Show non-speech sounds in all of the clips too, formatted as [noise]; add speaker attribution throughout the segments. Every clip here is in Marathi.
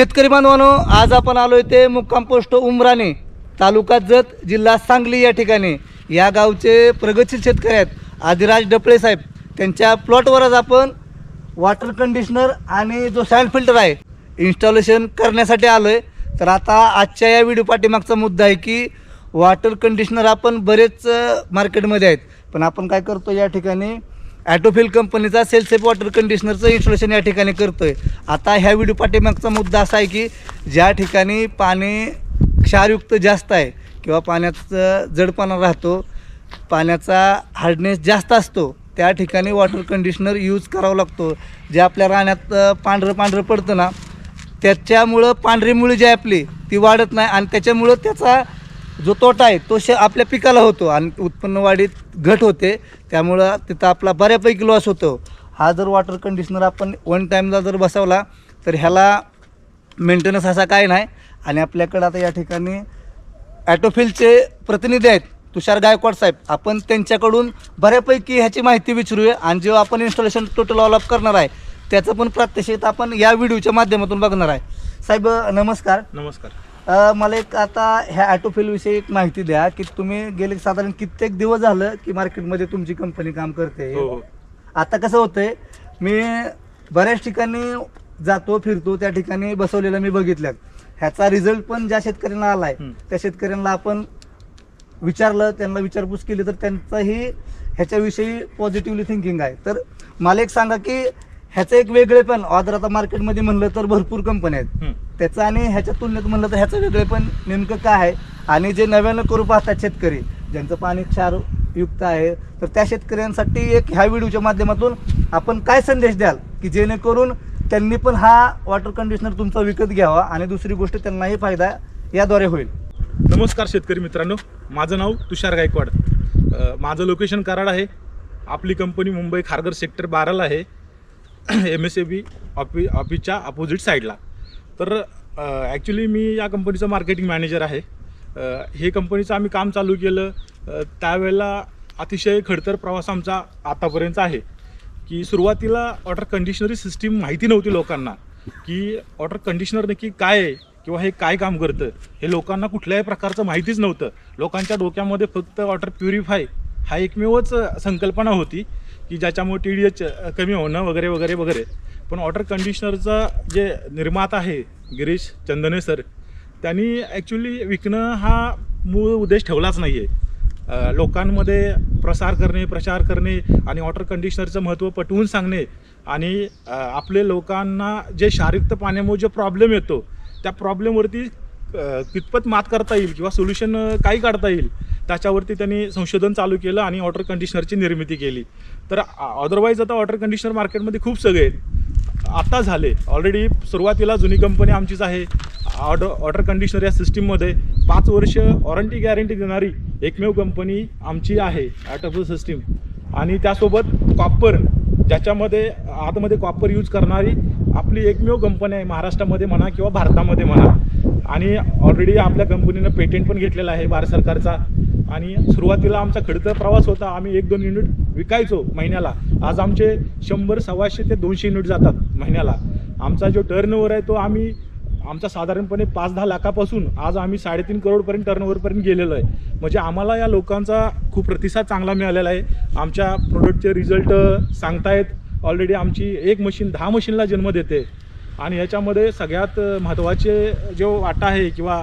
Speaker 1: शेतकरी बांधवानो आज आपण आलो ते मुक्काम पोस्ट उमराणे तालुका जत जिल्हा सांगली या ठिकाणी. या गावचे प्रगतशील शेतकरी आहेत आदिराज डपळे साहेब. त्यांच्या प्लॉटवरच आपण वॉटर कंडिशनर आणि जो सॅन्ड फिल्टर आहे इन्स्टॉलेशन करण्यासाठी आलो आहे तर आता आजच्या या व्हिडिओ पाठीमागचा मुद्दा आहे की वॉटर कंडिशनर आपण बरेच मार्केटमध्ये आहेत. पण आपण काय करतो या ठिकाणी ॲटोफिल कंपनीचा सेल्सेफ वॉटर कंडिशनरचं इन्स्टॉलेशन या ठिकाणी करतो आहे आता ह्या व्हिडिओ पाठीमागचा मुद्दा असा आहे की ज्या ठिकाणी पाणी क्षारयुक्त जास्त आहे किंवा पाण्याचं जडपणा राहतो पाण्याचा हार्डनेस जास्त असतो त्या ठिकाणी वॉटर कंडिशनर यूज करावा लागतो. जे आपल्या राण्यात पांढरं पांढरं पडतं ना त्याच्यामुळं पांढरी मुळी जी आहे आपली ती वाढत नाही आणि त्याच्यामुळं त्याचा जो तोटा आहे तो श आपल्या पिकाला होतो आणि उत्पन्न वाढीत घट होते. त्यामुळं तिथं आपला बऱ्यापैकी लॉस होतो. हा जर वॉटर कंडिशनर आपण वन टाईमला जर बसवला तर ह्याला मेंटेनन्स असा काय नाही. आणि आपल्याकडं आता या ठिकाणी ॲटोफिलचे प्रतिनिधी आहेत तुषार गायकवाड साहेब. आपण त्यांच्याकडून बऱ्यापैकी ह्याची माहिती विचारूया. आणि जेव्हा आपण इन्स्टॉलेशन टोटल ऑल अप करणार आहे त्याचं पण प्रात्यक्षिक आपण या व्हिडिओच्या माध्यमातून बघणार आहे. साहेब नमस्कार.
Speaker 2: नमस्कार.
Speaker 1: अ, मला एक आता ह्या ॲटोफिलविषयी एक माहिती द्या की तुम्ही गेले साधारण कित्येक दिवस झालं की मार्केटमध्ये तुमची कंपनी काम करते.
Speaker 2: हो हो.
Speaker 1: आता कसं होतंय मी बऱ्याच ठिकाणी जातो फिरतो त्या ठिकाणी बसवलेलं मी बघितलं. ह्याचा रिझल्ट पण ज्या शेतकऱ्यांना आलाय. त्या शेतकऱ्यांना आपण विचारलं त्यांना विचारपूस केली तर त्यांचाही ह्याच्याविषयी पॉझिटिव्हली थिंकिंग आहे. तर मला एक सांगा की ह्याचं एक वेगळे पण ऑदर आता मार्केटमध्ये म्हणलं तर भरपूर कंपन्या आहेत.
Speaker 2: हं.
Speaker 1: त्याचं आणि ह्याच्या तुलनेत म्हणलं तर ह्याचं वेगळे पण नेमकं काय आहे? आणि जे नव्यानं करू पाहतात शेतकरी ज्यांचं पाणी क्षारयुक्त आहे तर त्या शेतकऱ्यांसाठी एक ह्या व्हिडिओच्या माध्यमातून आपण काय संदेश द्याल? की जेणेकरून त्यांनी पण हा वॉटर कंडिशनर तुमचा विकत घ्यावा आणि दुसरी गोष्ट त्यांनाही फायदा याद्वारे होईल.
Speaker 2: नमस्कार शेतकरी मित्रांनो माझं नाव तुषार गायकवाड. माझं लोकेशन कराड आहे. आपली कंपनी मुंबई खारघर सेक्टर बाराला आहे. एम एस ए बी ऑफि ऑफिसच्या अपोजिट साईडला तर ॲक्च्युली मी या कंपनीचा मार्केटिंग मॅनेजर आहे. हे कंपनीचं आम्ही काम चालू केलं. त्यावेळेला अतिशय खडतर प्रवास आमचा आतापर्यंत आहे. की सुरुवातीला वॉटर कंडिशनरी सिस्टीम माहिती नव्हती लोकांना. की वॉटर कंडिशनर नक्की काय आहे किंवा हे काय काम करतं हे लोकांना कुठल्याही प्रकारचं माहितीच नव्हतं. लोकांच्या डोक्यामध्ये फक्त वॉटर प्युरिफाय हा एकमेवच संकल्पना होती की ज्याच्यामुळे टी डी एच कमी होणं वगैरे वगैरे वगैरे. पण वॉटर कंडिशनरचा जे निर्माता आहे गिरीश चंदने सर त्यांनी ॲक्च्युली विकणं हा मूळ उद्देश ठेवलाच नाही आहे लोकांमध्ये प्रसार करणे प्रचार करणे आणि वॉटर कंडिशनरचं महत्त्व पटवून सांगणे आणि आपले लोकांना जे शारीरिक पाण्यामुळे जो प्रॉब्लेम येतो त्या प्रॉब्लेमवरती कितपत मात करता येईल किंवा सोल्युशन काही काढता येईल त्याच्यावरती त्यांनी संशोधन चालू केलं आणि वॉटर कंडिशनरची निर्मिती केली. तर अदरवाईज आता वॉटर कंडिशनर मार्केटमध्ये खूप सगळे आहेत. झाले. ऑलरेडी सुरुवातीला जुनी कंपनी आमचीच आहे. ऑर्डर वॉटर कंडिशनर या सिस्टीममध्ये पाच वर्ष वॉरंटी गॅरंटी देणारी एकमेव कंपनी आमची आहे ॲटोफो सिस्टीम आणि त्यासोबत कॉपर ज्याच्यामध्ये आतमध्ये कॉपर यूज करणारी आपली एकमेव कंपनी आहे महाराष्ट्रामध्ये म्हणा किंवा भारतामध्ये म्हणा. आणि ऑलरेडी आपल्या कंपनीनं पेटेंट पण घेतलेलं आहे भारत सरकारचा. आणि सुरुवातीला आमचा खडतर प्रवास होता. आम्ही एक दोन युनिट विकायचो महिन्याला. आज आमचे शंभर सव्वाशे ते दोनशे युनिट जातात महिन्याला. आमचा जो टर्नओव्हर आहे तो आम्ही आमचा साधारणपणे पाच दहा लाखापासून आज आम्ही साडेतीन करोडपर्यंत टर्नओव्हरपर्यंत गेलेलो आहे. म्हणजे आम्हाला या लोकांचा खूप प्रतिसाद चांगला मिळालेला आहे. आमच्या प्रोडक्टचे रिझल्ट सांगतायत. ऑलरेडी आमची एक मशीन दहा मशीनला जन्म देते. आणि याच्यामध्ये सगळ्यात महत्त्वाचे जो वाटा आहे किंवा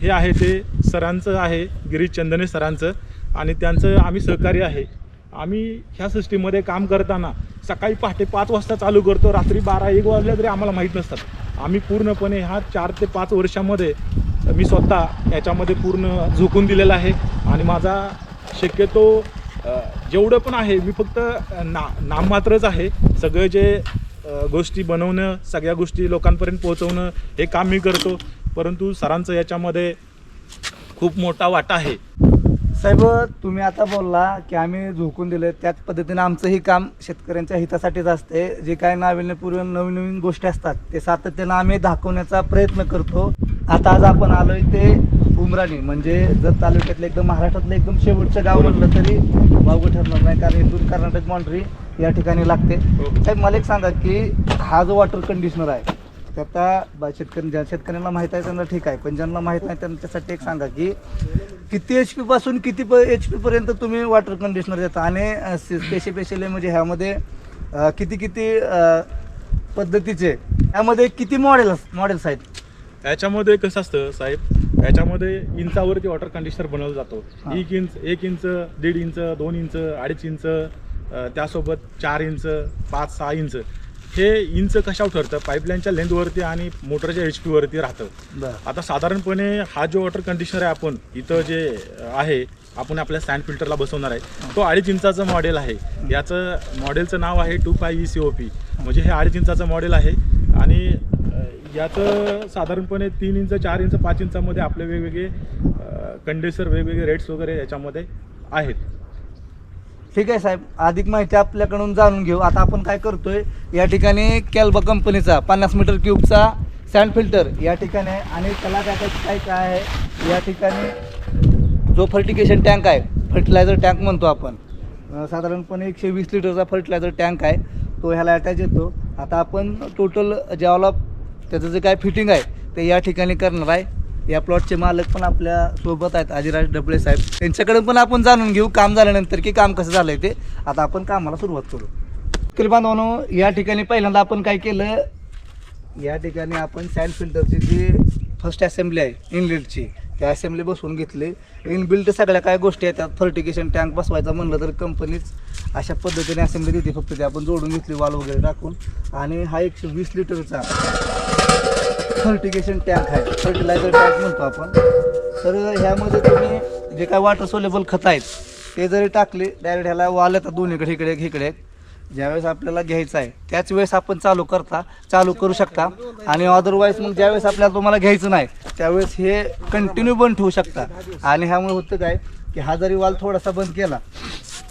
Speaker 2: हे आहे ते सरांचं आहे गिरीश चंदने सरांचं. आणि त्यांचं आम्ही सहकार्य आहे. आम्ही ह्या सिस्टीममध्ये काम करताना सकाळी पहाटे पाच वाजता चालू करतो रात्री बारा एक वाजल्या तरी आम्हाला माहीत नसतात. आम्ही पूर्णपणे ह्या चार ते पाच वर्षामध्ये मी स्वतः याच्यामध्ये पूर्ण झोकून दिलेला आहे. आणि माझा शक्यतो जेवढं पण आहे मी फक्त ना नाममात्रच आहे. सगळं जे गोष्टी बनवणं सगळ्या गोष्टी लोकांपर्यंत पोहोचवणं हे काम मी करतो. परंतु सरांचं याच्यामध्ये खूप मोठा वाटा आहे.
Speaker 1: साहेब तुम्ही आता बोलला की आम्ही झोकून दिले त्याच पद्धतीने आमचंही काम शेतकऱ्यांच्या हितासाठीच असते. जे काय नाविन्यपूर्व नवीन नवीन गोष्टी असतात ते सातत्यानं आम्ही दाखवण्याचा प्रयत्न करतो. आता आज आपण आलोय ते उमराणी म्हणजे जर तालुक्यातलं एकदम महाराष्ट्रातलं एकदम शेवटचं गाव म्हटलं तरी वावगं ठरणार नाही कारण इथून कर्नाटक बाउंड्री या ठिकाणी लागते.
Speaker 2: हो.
Speaker 1: साहेब मला एक सांगा की हा जो वॉटर कंडिशनर आहे ते आता बा- शेतकरी ज्या शेतकऱ्यांना माहीत आहे त्यांना ठीक आहे. पण ज्यांना माहीत नाही त्यांच्यासाठी एक सांगा की किती एच पी पासून किती प एच पी पर्यंत तुम्ही वॉटर कंडिशनर देता? आणि स्पेशल स्पेशली म्हणजे ह्यामध्ये अं, किती किती अं, पद्धतीचे? यामध्ये किती मॉडेल मॉडेल्स आहेत?
Speaker 2: याच्यामध्ये कसं असतं साहेब याच्यामध्ये इंचावरती वॉटर कंडिशनर बनवलं जातो.
Speaker 1: हा.
Speaker 2: एक इंच एक इंच दीड इंच दोन इंच अडीच इंच अं, त्यासोबत चार इंच पाच सहा इंच. हे इंच कशावर ठरतं? पाईपलाईनच्या लेंथवरती आणि मोटरच्या एच पीवरती राहतं. आता साधारणपणे हा जो वॉटर कंडिशनर आहे आपण इथं जे आहे आपण आपल्या सँड फिल्टरला बसवणार आहे तो अडीच इंचाचं मॉडेल आहे. याचं मॉडेलचं नाव आहे two five E C O P. म्हणजे हे अडीच इंचाचं मॉडेल आहे आणि याचं साधारणपणे तीन इंच चार इंच पाच इंचामध्ये आपले वेगवेगळे कंडेन्सर वेगवेगळे रेट्स वगैरे याच्यामध्ये आहेत.
Speaker 1: ठीक आहे साहेब अधिक माहिती आपल्याकडून जाणून घेऊ. आता आपण काय करतोय या ठिकाणी कॅल्बा कंपनीचा पन्नास मीटर क्यूबचा सँड फिल्टर या ठिकाणी आहे. आणि त्याला काय काय काय आहे? या ठिकाणी जो फर्टिकेशन टँक आहे फर्टिलायझर टँक म्हणतो आपण. साधारणपणे एकशे वीस लिटरचा फर्टिलायझर टँक आहे. तो ह्याला अटॅच येतो. आता आपण टोटल जेवाला त्याचं जे काय फिटिंग आहे ते या ठिकाणी करणार आहे. या प्लॉटचे मालक पण आपल्यासोबत आहेत आदिराज डबळे साहेब. त्यांच्याकडे पण आपण जाणून घेऊ काम झाल्यानंतर की काम कसं झालंय ते. आता आपण कामाला सुरुवात करू. शेतकरी बांधवांनो या ठिकाणी पहिल्यांदा आपण काय केलं या ठिकाणी आपण सँड फिल्टरची जी फर्स्ट असेंब्ली आहे इनलेटची त्या असेंब्ली बसवून घेतली. इनबिल्ट सगळ्या काय गोष्टी आहेत त्यात फर्टिगेशन टँक बसवायचा म्हणलं तर कंपनीच अशा पद्धतीने असेंब्ली देते फक्त ते आपण जोडून घेतली वाल वगैरे टाकून. आणि हा एकशे वीस लिटरचा फर्टिगेशन टँक आहे. फर्टिलायझर टँक म्हणतो आपण. तर ह्यामध्ये तुम्ही जे काय वॉटर सोलेबल खत आहेत ते जरी टाकले डायरेक्ट ह्याला वाल येतात दोन्हीकडे इकडे इकडे ज्यावेळेस आपल्याला घ्यायचं आहे त्याच वेळेस आपण चालू करता चालू करू शकता. आणि अदरवाईज मग ज्यावेळेस आपल्याला तुम्हाला घ्यायचं नाही त्यावेळेस हे कंटिन्यू बंद ठेवू शकता. आणि ह्यामुळे होतं काय की हा जरी वाल थोडासा बंद केला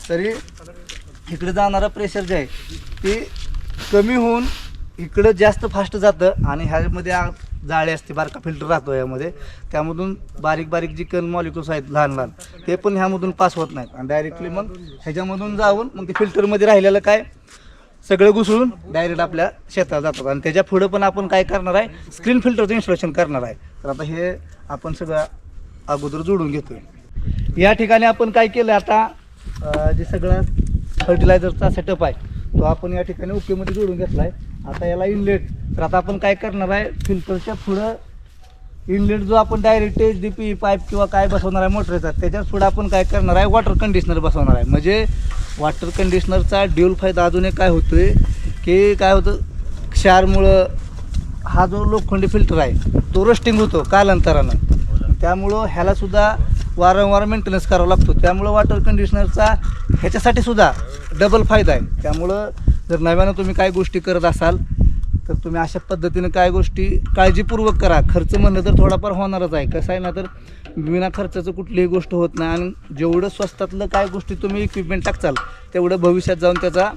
Speaker 1: तरी इकडे जाणारा प्रेशर जे आहे ते कमी होऊन इकडं जास्त फास्ट जातं आणि ह्यामध्ये जाळे असते बारका फिल्टर राहतो यामध्ये त्यामधून बारीक बारीक जी कण मॉलिक्युल्स आहेत लहान लहान ते पण ह्यामधून पास होत नाहीत. आणि डायरेक्टली मग ह्याच्यामधून जाऊन मग ते फिल्टरमध्ये राहिलेलं काय? सगळं घुसळून डायरेक्ट आपल्या शेतात जातात. आणि त्याच्या पुढं पण आपण काय करणार आहे? स्क्रीन फिल्टरचं इन्स्टॉलेशन करणार आहे. तर आता हे आपण सगळं अगोदर जोडून घेतोय. या ठिकाणी आपण काय केलं आता जे सगळं फर्टिलायझरचा सेटअप आहे तो आपण या ठिकाणी ओकेमध्ये जोडून घेतला आहे आता याला इनलेट तर आता आपण काय करणार आहे? फिल्टरच्या पुढं इनलेट जो आपण direct H D P pipe किंवा काय बसवणार आहे मोटरचा त्याच्या पुढं आपण काय करणार आहे? वॉटर कंडिशनर बसवणार आहे. म्हणजे वॉटर कंडिशनरचा ड्युल फायदा अजून एक काय होतोय की काय होतं? क्षारमुळं हा जो लोखंडी फिल्टर आहे तो रस्टिंग होतो कालांतरानं. त्यामुळं ह्यालासुद्धा वारंवार मेंटेनन्स करावा लागतो. त्यामुळं वॉटर कंडिशनरचा ह्याच्यासाठी सुद्धा डबल फायदा आहे. त्यामुळं जर नव्यानं तुम्ही काय गोष्टी करत असाल तर तुम्ही अशा पद्धतीनं काय गोष्टी काळजीपूर्वक करा. खर्च म्हणलं तर थोडाफार होणारच आहे. कसं आहे ना तर विना खर्चाचं कुठलीही गोष्ट होत नाही आणि जेवढं स्वस्तातलं काय गोष्टी तुम्ही इक्विपमेंट टाकचाल तेवढं भविष्यात जाऊन त्याचा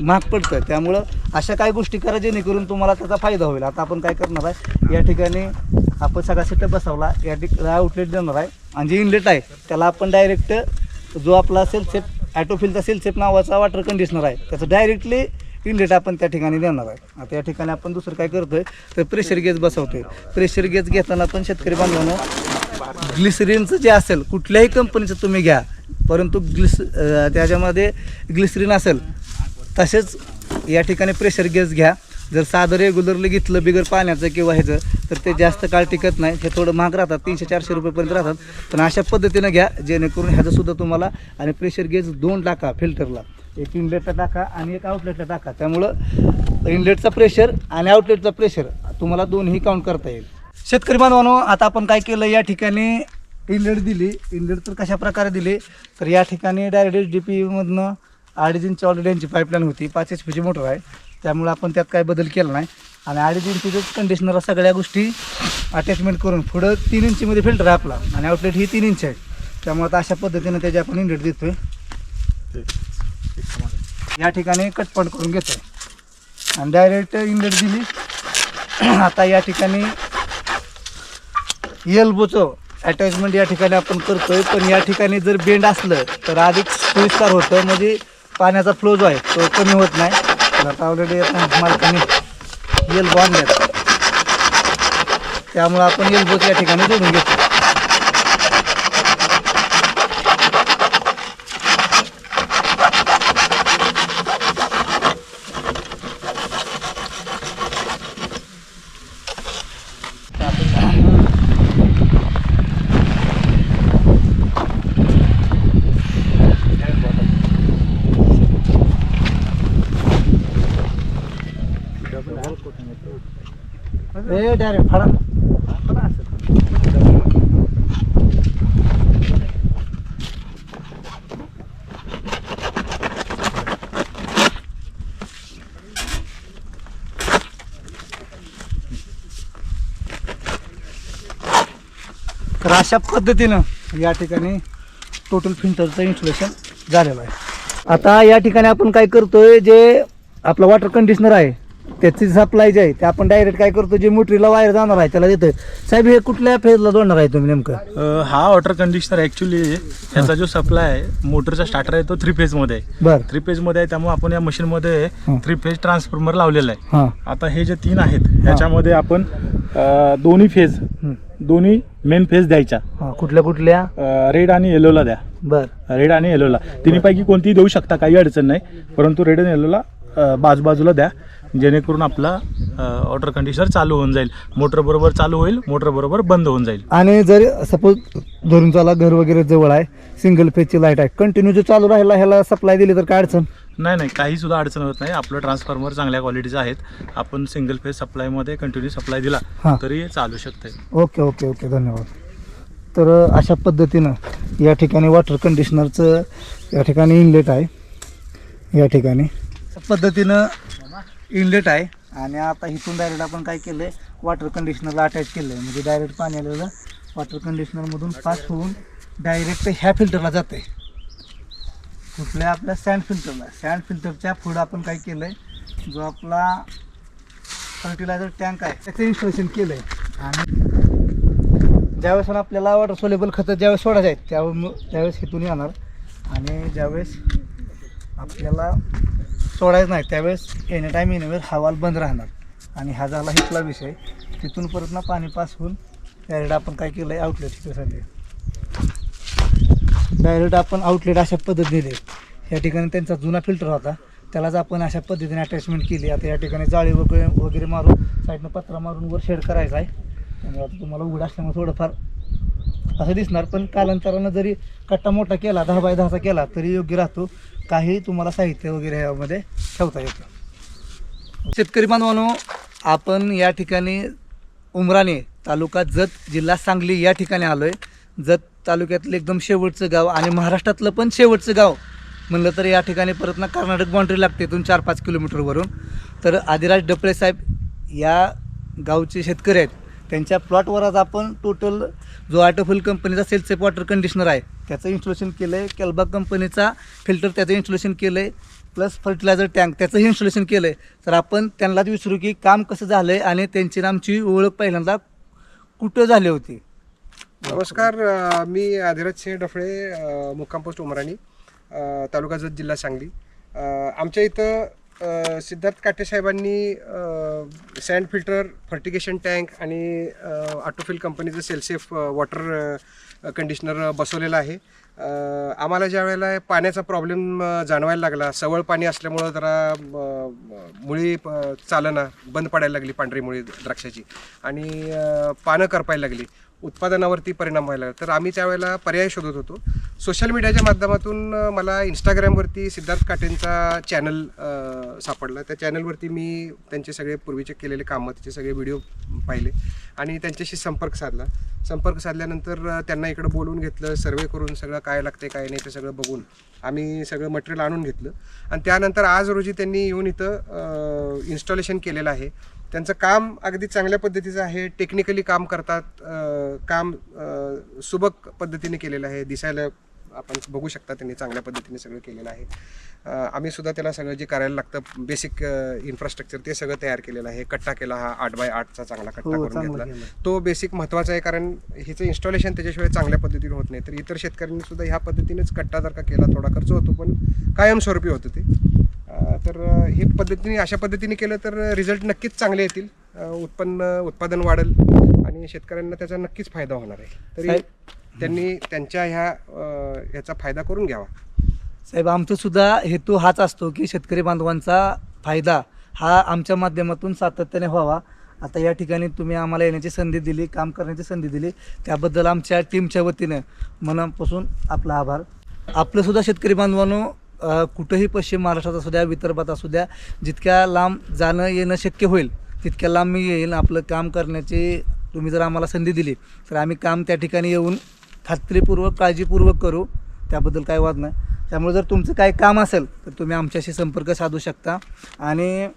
Speaker 1: महाग पडतं त्यामुळं अशा काय गोष्टी करा जेणेकरून तुम्हाला त्याचा फायदा होईल. आता आपण काय करणार आहे या ठिकाणी आपण सगळा सेटअप बसवला या ठिकाणी आउटलेट देणार आहे. आणि जे इनलेट आहे त्याला आपण डायरेक्ट जो आपला असेल सेट ॲटोफिलचा सेल्फसेप नावाचा वॉटर कंडिशनर आहे. त्याचं डायरेक्टली इनलेट आपण त्या ठिकाणी देणार आहे. आता या ठिकाणी आपण दुसरं काय करतोय तर प्रेशर गेज बसवतोय. प्रेशर गेज घेताना पण शेतकरी बांधवांना ग्लिसरीनचं जे असेल कुठल्याही कंपनीचं तुम्ही घ्या. परंतु ग्लिस त्याच्यामध्ये ग्लिसरीन असेल तसेच या ठिकाणी प्रेशर गेज घ्या. जर साधं रेग्युलरली घेतलं बिगर पाण्याचं किंवा ह्याचं तर ते जास्त काळ टिकत नाही. हे थोडं महाग राहतात तीनशे चारशे रुपयेपर्यंत राहतात. पण अशा पद्धतीनं घ्या जेणेकरून ह्याचंसुद्धा तुम्हाला आणि प्रेशर गेज दोन टाका फिल्टरला एक इनलेटचा टाका आणि एक आउटलेटला टाका. त्यामुळं इनलेटचा प्रेशर आणि आउटलेटचा प्रेशर तुम्हाला दोन्ही काउंट करता येईल. शेतकरी बांधवानो आता आपण काय केलं या ठिकाणी इनलेट दिली. इनलेट तर कशा प्रकारे दिली? तर या ठिकाणी डायरेक्ट एच डी पीमधनं अडीच इंच ऑलरेडी यांची पाईपलाईन होती. पाच एच पीची मोटर आहे. त्यामुळे आपण त्यात काय बदल केला नाही. आणि अडीच इंचीचंच कंडिशनर सगळ्या गोष्टी अटॅचमेंट करून पुढं तीन इंचीमध्ये फिल्टर आहे आपला. आणि आउटलेट ही तीन इंच आहे. त्यामुळे आता अशा पद्धतीनं त्याचे आपण इंडेट देतोय. या ठिकाणी कटपण करून घेतो आणि डायरेक्ट इंडेट दिली. [clears throat] आता या ठिकाणी एल्बोचं अटॅचमेंट या ठिकाणी आपण करतोय. पण या ठिकाणी जर बेंड असलं तर अधिक सोयीस्कार होतं. म्हणजे पाण्याचा फ्लो जो आहे तो कमी होत नाही. आता ऑलरेडी मालकाने येल बॉन त्यामुळं आपण येल बोच या ठिकाणी जोडून घेतो डायरेक्ट तर अशा पद्धतीनं या ठिकाणी टोटल फिल्टरचं इन्स्टॉलेशन झालेलं आहे. आता या ठिकाणी आपण काय करतोय जे आपलं वॉटर कंडिशनर आहे त्याची सप्लाय जे आहे ते आपण डायरेक्ट काय करतो जे मोटरीला वायर जाणार आहे त्याला देतोय. साहेब हे कुठल्या फेजला जोडणार आहे तुम्ही नेमकं?
Speaker 2: अ, हा वॉटर कंडिशनर ॲक्च्युली याचा जो सप्लाय आहे मोटरचा स्टार्टर आहे तो थ्री फेजमध्ये आहे.
Speaker 1: बर.
Speaker 2: थ्री फेजमध्ये आहे त्यामुळे आपण या मशीनमध्ये
Speaker 1: हं.
Speaker 2: थ्री फेज ट्रान्सफॉर्मर लावलेला आहे.
Speaker 1: हां.
Speaker 2: आता हे जे तीन आहेत ह्याच्यामध्ये आपण अ, दोन्ही फेज
Speaker 1: हं.
Speaker 2: दोन्ही मेन फेज द्यायच्या.
Speaker 1: हां कुठल्या कुठल्या?
Speaker 2: रेड आणि येलोला द्या.
Speaker 1: बर.
Speaker 2: रेड आणि येलोला तिन्हीपैकी कोणतीही देऊ शकता काही अडचण नाही. परंतु रेड आणि येलोला बाजूबाजूला द्या. जेणेकरून आपला वॉटर कंडिशनर चालू होऊन जाईल. मोटर बरोबर चालू होईल मोटर बरोबर बंद होऊन जाईल.
Speaker 1: आणि जर सपोज धरून चाला घर वगैरे जवळ आहे सिंगल फेजची लाइट आहे कंटिन्यू जो चालू राहिला ह्याला सप्लाय दिली तर काय अडचण?
Speaker 2: नाही नाही काही सुद्धा अडचण होत नाही. आपलं ट्रान्सफॉर्मर चांगल्या क्वालिटीचं आहेत. आपण सिंगल फेज सप्लायमध्ये कंटिन्यू सप्लाय दिला
Speaker 1: हां.
Speaker 2: तरी चालू शकते
Speaker 1: ओके ओके ओके धन्यवाद. तर अशा पद्धतीनं या ठिकाणी वॉटर कंडिशनरचं या ठिकाणी इनलेट आहे. या ठिकाणी. पद्धतीनं इनलेट आहे. आणि आता इथून डायरेक्ट आपण काय केलं आहे वॉटर कंडिशनरला अटॅच केलं आहे म्हणजे डायरेक्ट पाणी आलेलं वॉटर कंडिशनरमधून पास होऊन डायरेक्ट ह्या फिल्टरला जाते कुठल्या आपल्या सँड फिल्टरला सँड फिल्टरच्या पुढं आपण काय केलं आहे जो आपला फर्टिलायझर टँक आहे त्याचं इन्स्टॉलेशन केलं आहे आणि ज्यावेळेस आपल्याला वॉटर सोलेबल खतं ज्यावेळेस सोडायचं आहे त्यावेळेस त्यावेळेस हेतून येणार. आणि ज्यावेळेस आपल्याला सोडायचं नाही. त्यावेळेस एनी टाईम येण्यावर हवाल बंद राहणार. आणि हा झाला इथला विषय. तिथून परत ना पाणी पास होऊन डायरेक्ट आपण काय केलं आहे आउटलेट तिच्यासाठी डायरेक्ट आपण आउटलेट अशा पद्धतीने या ठिकाणी त्यांचा जुना फिल्टर होता. त्यालाच आपण अशा पद्धतीने अटॅचमेंट केली. आता या ठिकाणी जाळी वगैरे वगैरे मारून साईडनं पत्रा मारून वर शेड करायचा आहे. त्यामुळे आता तुम्हाला उघड असल्यामुळे थोडंफार असं दिसणार. पण कालांतरानं जरी कट्टा मोठा केला दहा बाय दहाचा केला तरी योग्य राहतो. काही तुम्हाला साहित्य वगैरे ह्यामध्ये ठेवता येतं. शेतकरी बांधवांनो आपण या ठिकाणी उमराणे तालुका जत जिल्हा सांगली या ठिकाणी आलो आहे जत तालुक्यातलं एकदम शेवटचं गाव आणि महाराष्ट्रातलं पण शेवटचं गाव म्हणलं तर या ठिकाणी परत ना कर्नाटक बाउंड्री लागते इथून चार पाच किलोमीटरवरून. तर आदिराज डपळे साहेब या गावचे शेतकरी आहेत. त्यांच्या प्लॉटवर आज आपण टोटल जो आटोफिल कंपनीचा सेल्फ वॉटर कंडिशनर आहे त्याचं इन्स्टॉलेशन केलं आहे कॅल्बा कंपनीचा फिल्टर त्याचं इन्स्टॉलेशन केलं आहे प्लस फर्टिलायझर टँक त्याचंही इन्स्टॉलेशन केलं आहे तर आपण त्यांनाच विचारू की काम कसं झालं आहे आणि त्यांची आमची ओळख पहिल्यांदा कुठं झाली होती?
Speaker 3: नमस्कार मी आदिराज सिंह डफळे मुक्काम पोस्ट उमराणी तालुका जत जिल्हा सांगली. आमच्या इथं सिद्धार्थ काटे साहेबांनी सँड फिल्टर फर्टिगेशन टँक आणि ऑटोफिल कंपनीचं सेल्सेफ वॉटर कंडिशनर बसवलेलं आहे. आम्हाला ज्या वेळेला पाण्याचा प्रॉब्लेम जाणवायला लागला सवळ पाणी असल्यामुळं जरा मुळी चालना बंद पडायला लागली पांढरी मुळी द्राक्षाची. आणि पानं करपायला लागली उत्पादनावरती परिणाम व्हायला लागला. तर आम्ही त्यावेळेला पर्याय शोधत होतो सोशल मीडियाच्या माध्यमातून मला इंस्टाग्रामवरती सिद्धार्थ काटेंचा चॅनल सापडला. त्या चॅनलवरती मी त्यांचे सगळे पूर्वीचे केलेले कामं त्याचे सगळे व्हिडिओ पाहिले आणि त्यांच्याशी संपर्क साधला. संपर्क साधल्यानंतर त्यांना इकडं बोलवून घेतलं सर्वे करून सगळं काय लागते काय नाही ते सगळं बघून आम्ही सगळं मटेरियल आणून घेतलं. आणि त्यानंतर आज रोजी त्यांनी येऊन इथं इन्स्टॉलेशन केलेलं आहे. त्यांचं काम अगदी चांगल्या पद्धतीचं आहे. टेक्निकली काम करतात काम सुबक पद्धतीने केलेलं आहे. दिसायला आपण बघू शकता त्यांनी चांगल्या पद्धतीने सगळं केलेलं आहे. आम्ही सुद्धा त्याला सगळं जे करायला लागतं बेसिक इन्फ्रास्ट्रक्चर ते सगळं तयार केलेलं आहे. कट्टा केला हा आठ बाय आठचा चांगला कट्टा
Speaker 1: हो,
Speaker 3: करून घेतला. तो बेसिक महत्त्वाचा आहे कारण ह्याचं इन्स्टॉलेशन त्याच्याशिवाय चांगल्या पद्धतीने होत नाही. तर इतर शेतकऱ्यांनी सुद्धा ह्या पद्धतीनेच कट्टा जर का केला थोडा खर्च होतो पण कायमस्वरूपी होतं ते. तर हे पद्धतीने अशा पद्धतीने केलं तर रिझल्ट नक्कीच चांगले येतील. उत्पन्न उत्पादन वाढेल आणि शेतकऱ्यांना त्याचा नक्कीच फायदा होणार आहे. तरी त्यांनी त्यांच्या ह्या याचा ह्याचा फायदा करून घ्यावा.
Speaker 1: साहेब आमचासुद्धा हेतू हाच असतो की शेतकरी बांधवांचा फायदा हा आमच्या माध्यमातून सातत्याने व्हावा. आता या ठिकाणी तुम्ही आम्हाला येण्याची संधी दिली काम करण्याची संधी दिली. त्याबद्दल आमच्या टीमच्या वतीनं मनापासून आपला आभार. आपलंसुद्धा शेतकरी बांधवांनो कुठंही पश्चिम महाराष्ट्रात असू द्या विदर्भात असू द्या जितक्या लांब जाणं येणं शक्य होईल तितक्या लांब मी येईल. आपलं काम करण्याची तुम्ही जर आम्हाला संधी दिली तर आम्ही काम त्या ठिकाणी येऊन खात्रीपूर्वक काळजीपूर्वक करू. त्याबद्दल काय वाद नाही. त्यामुळे जर तुमचं काय काम असेल तर तुम्ही आमच्याशी संपर्क साधू शकता. आणि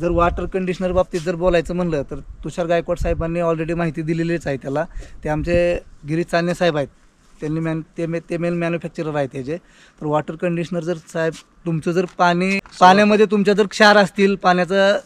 Speaker 1: जर वॉटर कंडिशनर बाबतीत जर बोलायचं म्हणलं तर तुषार गायकवाड साहेबांनी ऑलरेडी माहिती दिलेलीच आहे त्याला. ते आमचे गिरीश चांदणे साहेब आहेत. त्यांनी मॅन ते मे ते मेन मॅन्युफॅक्चरर आहेत त्याचे तर वॉटर कंडिशनर जर साहेब तुमचं जर पाणी पाण्यामध्ये तुमच्या जर क्षार असतील पाण्याचं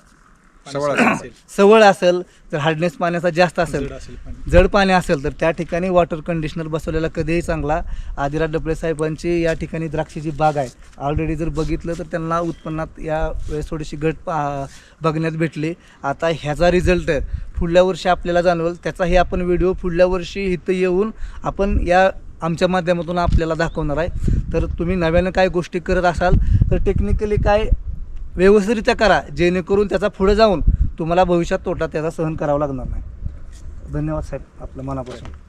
Speaker 3: सवळ
Speaker 2: असेल.
Speaker 1: सवळ असेल तर हार्डनेस पाण्याचा जास्त असेल
Speaker 2: जड असेल पाणी.
Speaker 1: जड पाणी असेल तर त्या ठिकाणी वॉटर कंडिशनर बसवलेला कधीही चांगला. आदिराज डबळे साहेबांची या ठिकाणी द्राक्षाची बाग आहे. ऑलरेडी जर बघितलं तर त्यांना उत्पन्नात या वेळेस थोडीशी घट पा- बघण्यात भेटली. आता ह्याचा रिझल्ट पुढल्या वर्षी आपल्याला जाणवेल. त्याचाही आपण व्हिडिओ पुढल्या वर्षी इथं येऊन आपण या आमच्या माध्यमातून आपल्याला दाखवणार आहे. तर तुम्ही नव्यानं काय गोष्टी करत असाल तर टेक्निकली काय व्यवस्थितरित्या करा जेणेकरून त्याचा पुढे जाऊन तुम्हाला भविष्यात तोटा त्याचा सहन करावा लागणार नाही. धन्यवाद साहेब आपलं मनापासून.